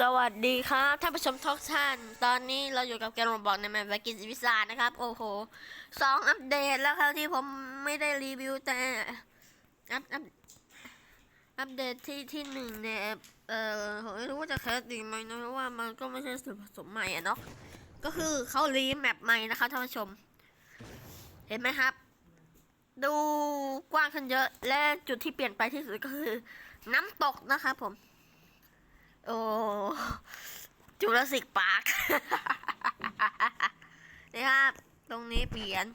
สวัสดีครับท่านผู้ชมทุกท่านตอนนี้เราอยู่กับเกมโรบอกในแมปวากินวิสานะครับ โอ้โหสองอัปเดตแล้วครับที่ผมไม่ได้รีวิวแต่อัปอัปอัปเดตที่ที่หนึ่งเนี่ยเออผมไม่รู้ว่าจะแคสดีไหมนะเพราะว่ามันก็ไม่ใช่ส่วนผสมใหม่อะเนาะก็คือเขารีแมปใหม่นะครับท่านผู้ชม เห็นไหมครับ ดูกว้างขึ้นเยอะและจุดที่เปลี่ยนไปที่สุดก็คือ น้ำตกนะครับผม โอ้จูราสิกปาร์คนี่ครับ ตรงนี้เปลี่ยน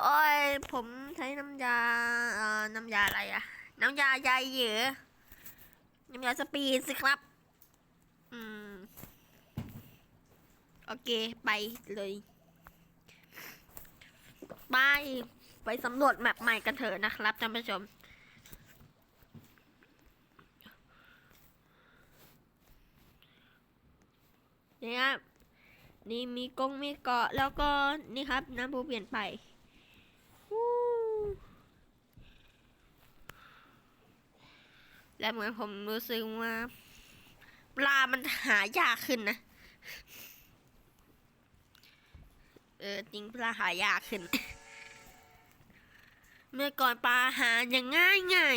โอ้ย ผมใช้น้ำยาเอ่อน้ำยาอะไรอะน้ำยาใยเหยื่อน้ำยาสปีดสิครับ อืม โอเค ไปเลย ไป ไปสำรวจแมปใหม่กันเถอะนะครับท่านผู้ชม นี่ครับ นี่มีกงมีเกาะแล้วก็นี่ครับน้ำพุเปลี่ยนไปและเหมือนผมรู้สึกว่าปลามันหายากขึ้นนะ เออจริงปลาหายากขึ้น เมื่อก่อนปลาหาอย่างง่ายง่าย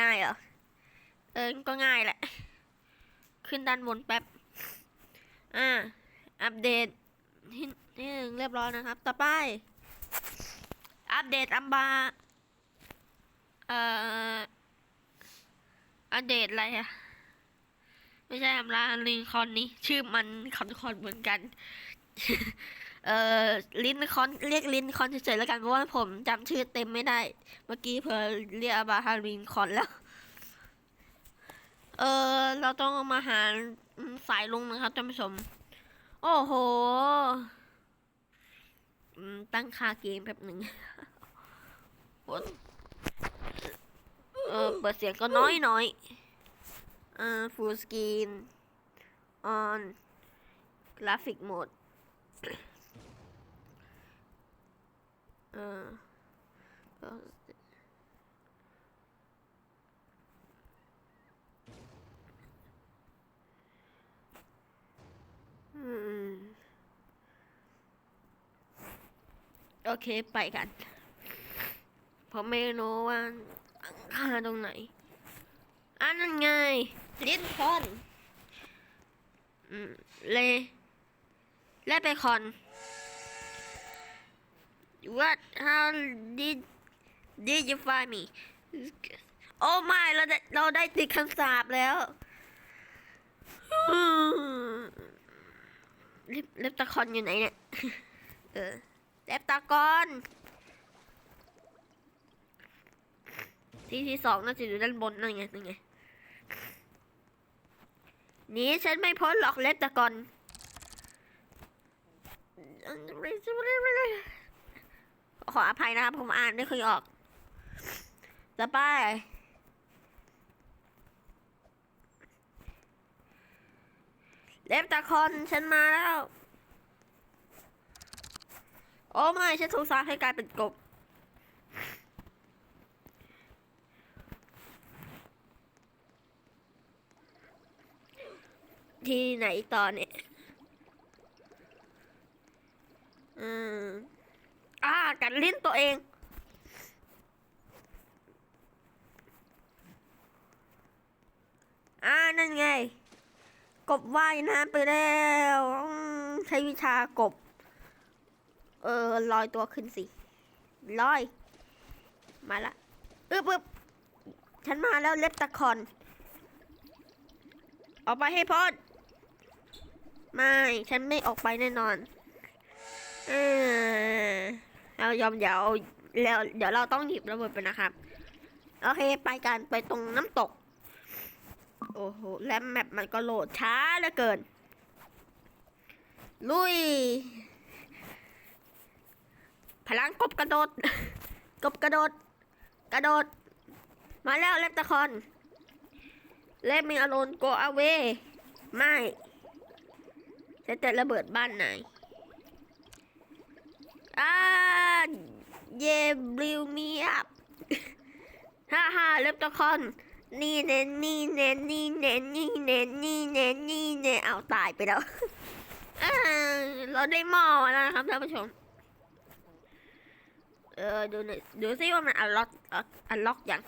ง่ายเหรอ เออ ก็ง่ายแหละ ขึ้นด้านบนแป๊บ อ่า อัปเดตที่ที่หนึ่งเรียบร้อยนะครับ ต่อไป อัปเดตอัมบาเอ่อ อัปเดตอะไรอะไม่ใช่อัมลาลินคอนนี้ ชื่อมันคอนคอนเหมือนกัน เอ่อ ลินคอน เรียกลินคอนเฉยๆแล้วกันเพราะว่าผมจำชื่อเต็มไม่ได้ เมื่อกี้เพิ่เรียกอัมบาฮารินคอนแล้ว เออ เราต้องมาหา สายลุงนะครับท่านผู้ชม โอ้โหตั้งค่าเกมแบบหนึ่งเออเปิดเสียงก็น้อยน้อยอ่า full screen on graphic mode เออม โอเคไปกันผมไม่รู้ว่าค่าตรงไหนอันนั้นไงลินคอนอืมเลและไปคอน What how did did you find me โอ้ไม่เราได้เราได้ติดคำสาปแล้วอืมเล็บเล็บตะคอนอยู่ไหนเนี่ยเออ เล็บตะกอนที่ที่สองน่าจะอยู่ด้านบนนั่นไงนั่นไงหนี่ฉันไม่พ้นหรอกเล็บตะกอนขออภัยนะครับผมอ่านไม่เคยออกต่อไปเล็บตะคอนฉันมาแล้ว โอ้ไม่ฉันถูกสาให้กลายเป็นกบ ที่ไหนตอนเนี่ยอืมอ่ากัดลิ้นตัวเองอ่านั่นไง กบว่ายน้ำไปแล้ว ใช้วิชากบ เออลอยตัวขึ้นสิลอย มาละอึบอึบฉันมาแล้วเล็บตะคอน ออกไปให้พ้นไม่ ฉันไม่ออกไปแน่นอนเออเรายอมเดี๋ยวแล้วเดี๋ยวเราต้องหยิบระเบิดไปนะครับ โอเค ไปกันไปตรงน้ำตก โอ้โห และแมปมันก็โหลดช้าเหลือเกิน ลุย พลังกบกระโดด กบกระโดด กระโดด มาแล้วเล็บตะคอนเล็บมีอารมณ์โกอาเวไม่จะจะระเบิดบ้านไหนอ่าเยบลิวมีอัพฮ่าฮ่าเล็บตะคอนนี่เน้นนี่เน้นนี่เน้นนี่เน้นนี่เน้นตายไปแล้วเราได้หม้อแล้วนะครับท่านผู้ชม เออดูน่อยดูซิว่ามันอัลล็อกอัลล็อกยัง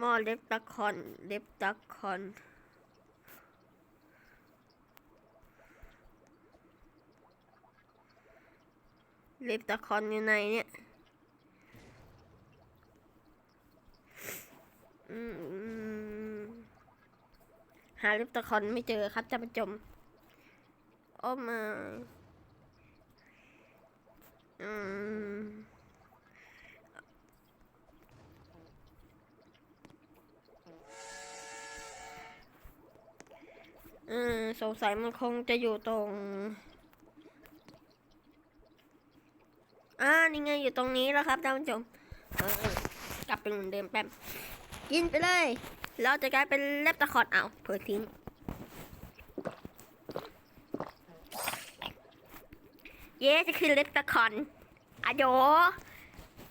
มอเล็บตะคอนเล็บตะคอนเล็บตะคอนอยู่ไหนเนี่ย อืม หาลิปตะคอนไม่เจอครับจะประจมโอ้มาอืมอืมสงสัยมันคงจะอยู่ตรงอ่านี่ไงอยู่ตรงนี้แล้วครับท่านผู้ชมกลับเป็นเหมือนเดิมแป๊บ กินไปเลย เราจะกลายเป็นเล็บตะขอดเอาเผื่อทิ้ง เย้จะคือเล็บตะขอนอโย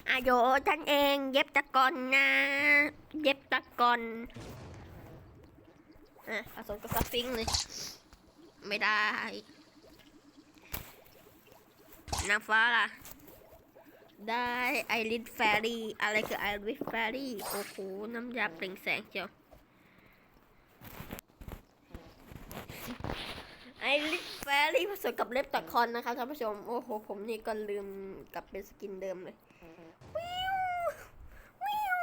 อโยฉันเองเย็บตะกอนนะ เย็บตะกอนอะผสมกับสฟิงเลย ไม่ได้นางฟ้าล่ะ ได้ไอริสแฟรี่อะไรคือไอริสแฟรี่โอ้โหน้ำยาเปล่งแสงเจียวไอริสแฟรี่ผสมกับเล็บตะคอนนะคะท่านผู้ชม โอ้โห ผมนี่ก็ลืมกลับเป็นสกินเดิมเลยวิววิว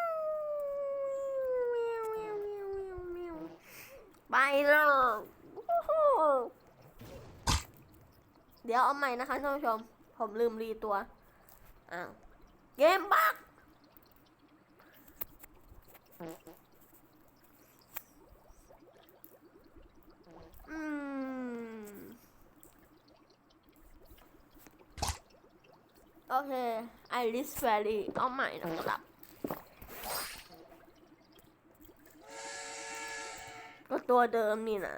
วิววิววิววิวไปเลยโอ้โหเดี๋ยวเอาใหม่นะคะท่านผู้ชม ผมลืมรีตัว อ้าวเกมบักอืมโอเคไอริสแฟรี่เอาใหม่นะครับก็ตัวเดิมนี่นะ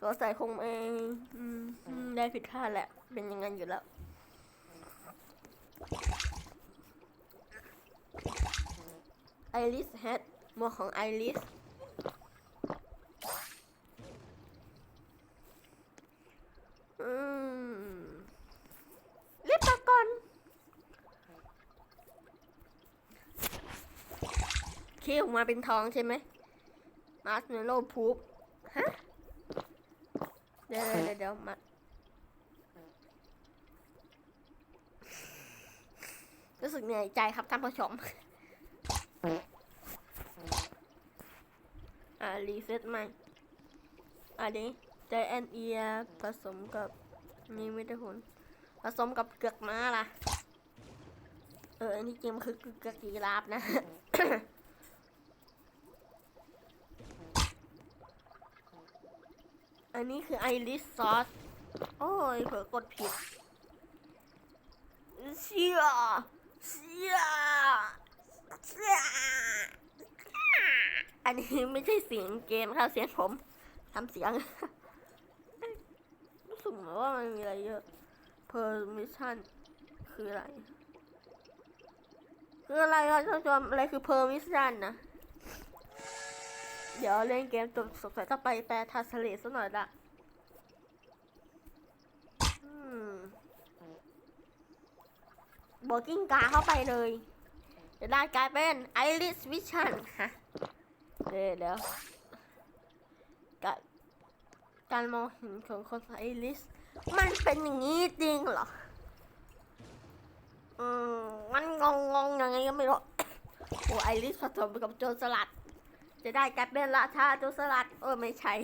ตัวใส่คงเองอืมอืมได้ผิดคาดแหละ เป็นอยังไงอยู่แล้ว ไอริสแฮดหมวกของไอริสอืมเล็บตะกอนเคี้ยวออกมาเป็นทองใช่ไหมมาร์ชเมลโล่พูบฮะ เดี๋ยวเดี๋ยวเดี๋ยวมารู้สึกเหนื่อยใจครับท่านผู้ชม อ่ารีเซ็ตใหม่ อันนี้ใจแอนเอียผสมกับนี่ไม่ได้ผลผสมกับเกือกม้าล่ะ เออ อันนี้จริงมันคือเกือกยีราฟนะอันนี้คือไอริสซอส โอ้ยเผลอกดผิดเชี่ยเชี่ยเชี่ยอั นนี้ไม่ใช่เสียงเกมครับเสียงผมทำเสียงรู้สึกเหมือนว่ามันมีอะไรเยอะ permission คืออะไร คืออะไรอะท่านผู้ชมอะไรคือ permission นะเดี๋ยวเล่นเกมจบสงสัยต้องไปแปลทาสเลสักหน่อยละอืมโบกิ้งกาเข้าไปเลย จะได้กลายเป็นไอริสวิชันฮะ เดี๋ยวเดี๋ยวกการมองเห็นของคนไอริส มันเป็นอย่างนี้จริงเหรอ อืม มันงงงงยังไงก็ไม่รู้โอ้ไอริสผสมกับโจรสลัด จะได้กลายเป็นราชาโจรสลัด เออไม่ใช่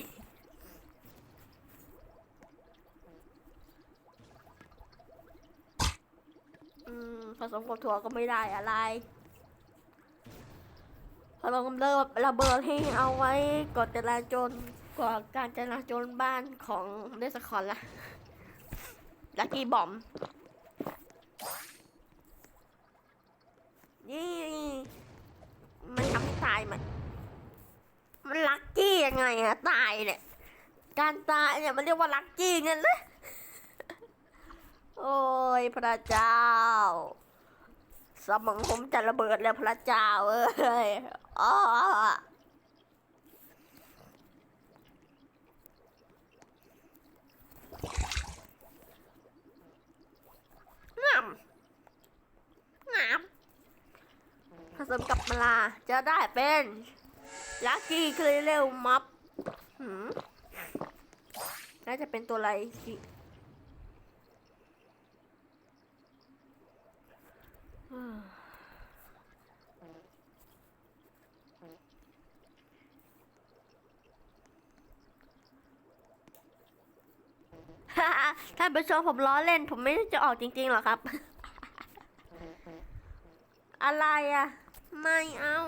อืมผสมกับถั่วก็ไม่ได้อะไร ผสมกับเลิระเบิดให้เอาไว้กดจราจรกว่าการจราจรบ้านของเดสคอนละลักกี้บอมนี่มันทำให้ตายไหมมันลักกี้ยังไงอะตายเนี่ยการตายเนี่ยมันเรียกว่าลักกี้เงินเลยโอ้ยพระเจ้า สมองผมจะระเบิดแล้วพระเจ้าเอ้ย ผสมกับมลาจะได้เป็นลักกี้คลีเรลมัฟหืมน่าจะเป็นตัวอะไรสิ ท่านผู้ชมผมล้อเล่น ผมไม่ได้จะออกจริงๆหรอกครับ อะไรอะ ไม่เอา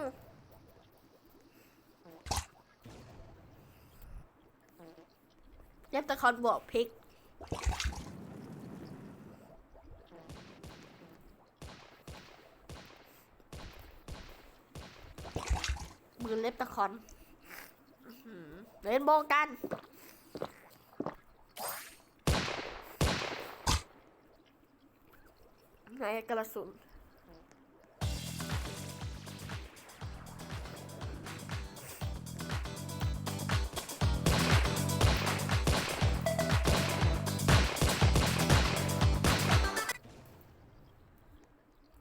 เย็บตะคอนบวกพริก มือเล็บตะคอนเล่นโบกัน ไหนกระสุน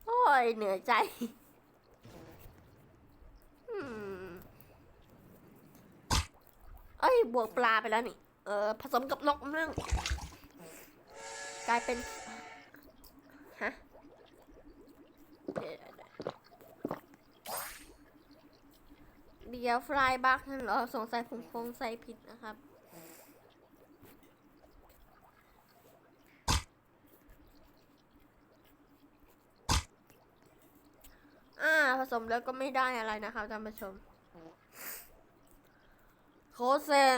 โอ้ยเหนื่อยใจอืมเอ้ย บวกปลาไปแล้วนี่ เออผสมกับนกนึ่งกลายเป็น ฮะ เดี๋ยว เดี๋ยวฟรายบักนั่นเหรอสงสัยผมคงใส่ผิดนะครับ อ่าผสมแล้วก็ไม่ได้อะไรนะครับท่านผู้ชม โคเซง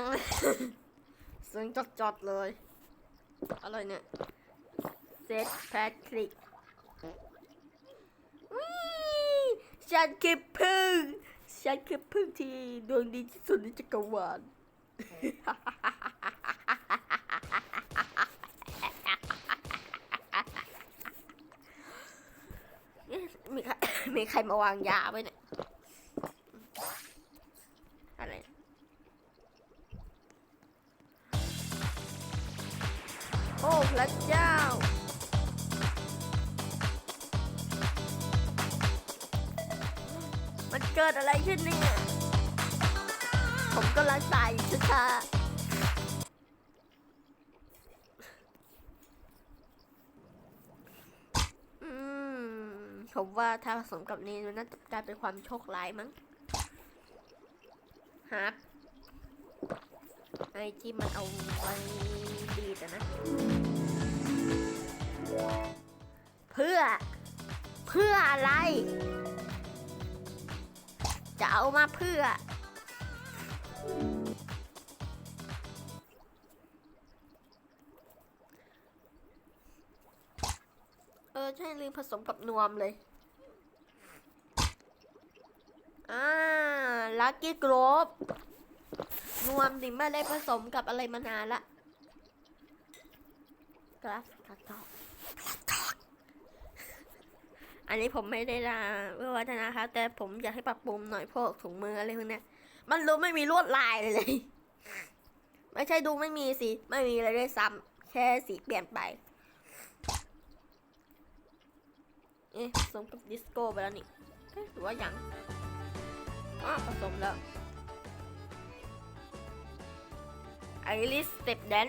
เซ็งจัดๆเลย อะไรเนี่ยเซตแพทริกวิฉันคือพึ่ง ฉันคือพึ่งที่ดวงดีที่สุดในจักรวาลมีใครมีใครมาวางยาไว้เนี่ย มันเกิดอะไรขึ้นเนี่ย ผมกำลังตายอยู่ช้าๆอืมผมว่าถ้าผสมกับนี้มันน่าจะกลายเป็นความโชคร้ายมั้งฮาร์ดไอที่มันเอาไว้ดีแต่นะ เพื่อ เพื่ออะไร จะเอามาเพื่อ เออ ใช่ลืมผสมกับนวมเลย อ่า ลักกี้กรอบนวมดิไม่ได้ผสมกับอะไรมานานละกราฟกระจอกกระจอก อันนี้ผมไม่ได้ด่าเพื่อวัฒนะครับ แต่ผมอยากให้ปรับปรุงหน่อยพวกถุงมืออะไรพวกนี้มันดูไม่มีลวดลายเลย ไม่ใช่ดูไม่มีสิ ไม่มีอะไรด้วยซ้ำแค่สีเปลี่ยนไป เอ๊ะผสมกับดิสโก้ไปแล้วนี่หรือว่ายังอ๋อผสมแล้วไอริสสเต็ปแดน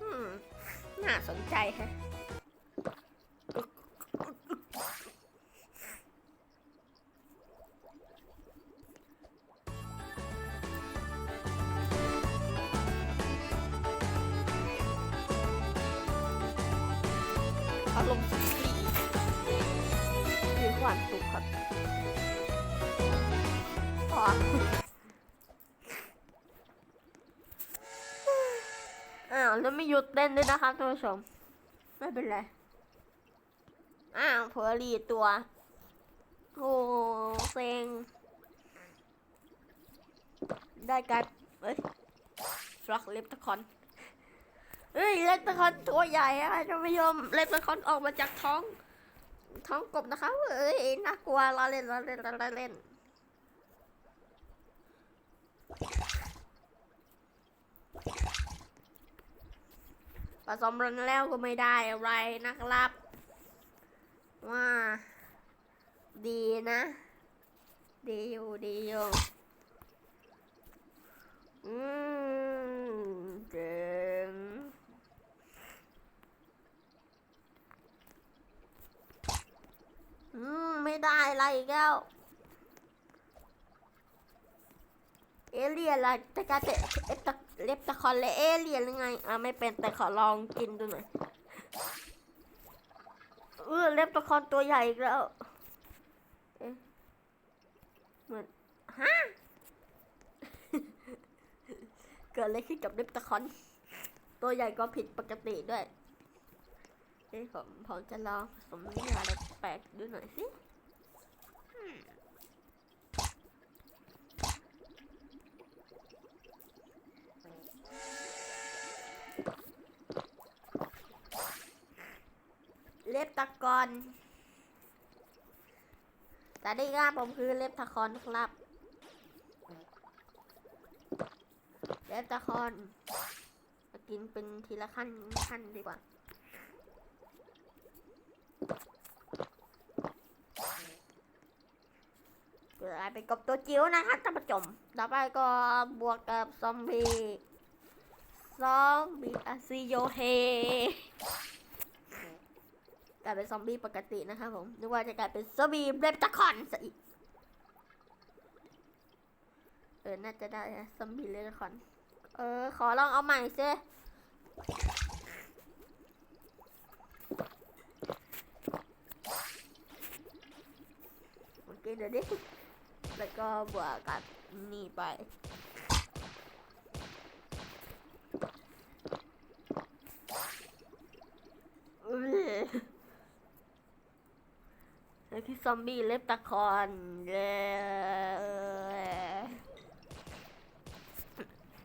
อืม น่าสนใจฮะอารมณ์สุขดีมีความสุขครับอ๋อาวแล้วไม่หยุดเต้นด้วยนะครับท่านผู้ชม ไม่เป็นไร อ้าวเพอรีตัวโอ้เซ็ง ได้การเอ้ยฟลักเล็บตะคอนเฮ้ยเล็บตะคอนตัวใหญ่อะท่านผู้ชมเล็บตะคอนออกมาจากท้อง ท้องกบนะคะเอ้ยน่ากลัวล้อเล่นล้อเล่นล้อเล่น ผสมรันแล้วก็ไม่ได้อะไรนะครับ ว่าดีนะ ดีอยู่ดีอยู่อืมเจ๋งอืม ไม่ได้อะไรอีกแล้ว เอเลียนละจะกลาเป็นเอตะ เล็บตะคอนและเอเลียนหรือไงอะไม่เป็นแต่ขอลองกินดูหน่อยเออเล็บตะคอนตัวใหญ่อีกแล้วเหมือนฮะเกิดอะไรขึ้นกับเล็บตะคอน ตัวใหญ่ก็ผิดปกติด้วยเอ้ผมผมจะลองผสมน้ำยาอะไรแปลกดูหน่อยสิ เล็บตะกอนแต่ได้ครับผมคือเล็บตะคอนครับ เล็บตะคอนมากินเป็นทีละขั้นขั้นดีกว่าเกิดอะไรเป็นกบตัวจิ๋วนะคะท่านผู้ชม ต่อไปก็บวกกับซอมบี้ ซอมบี้อาซิโยเฮ กลายเป็นซอมบี้ปกตินะคะผมนึกว่าจะกลายเป็นซอมบี้เบลตะคอนซะอีกเออ น่าจะได้นะซอมบี้เบลตะคอน เออ ขอลองเอาใหม่ซิโอเคเดี๋ยวดิแล้วก็บวกกับนี่ไป อุ๊ยแล้ว ที่ซอมบี้เล็บตะคอน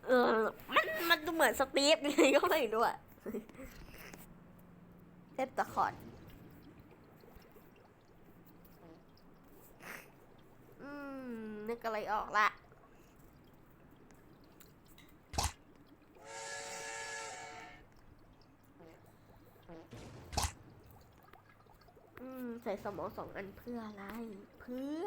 เออมันมันดูเหมือนสตีฟยังไงก็ไม่รู้อะเล็บตะคอนอืมนึกอะไรออกละ ใส่สมองสองอันเพื่ออะไร เพื่อ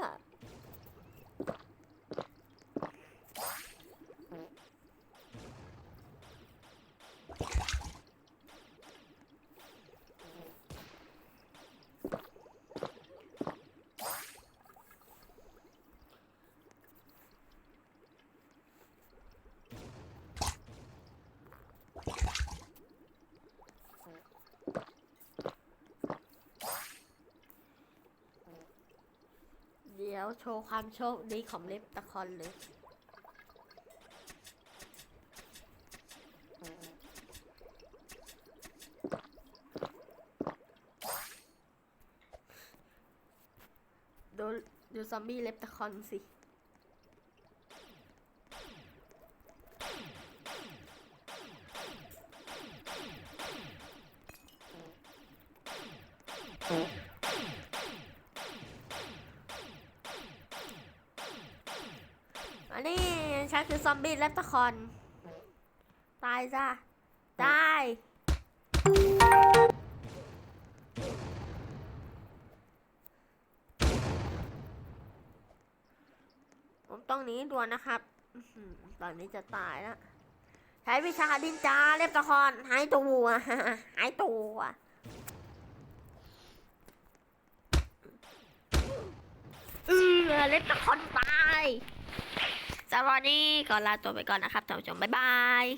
โชว์ความโชคดีของเล็บตะคอนเลยดูดูซอมบี้เล็บตะคอนสิ นนี้ฉันคือซอมบี้เล็บตะคอน ตายจ้ะตายผมต้องหนีด่วนนะครับ ตอนนี้จะตายแล้ว ใช้วิชาดินจาเล็บตะคอนหายตัวหายตัวเออเล็บตะคอนตาย สำหรับวันนี้ก็ลาตัวไปก่อนนะครับท่านผู้ชมบ๊ายบาย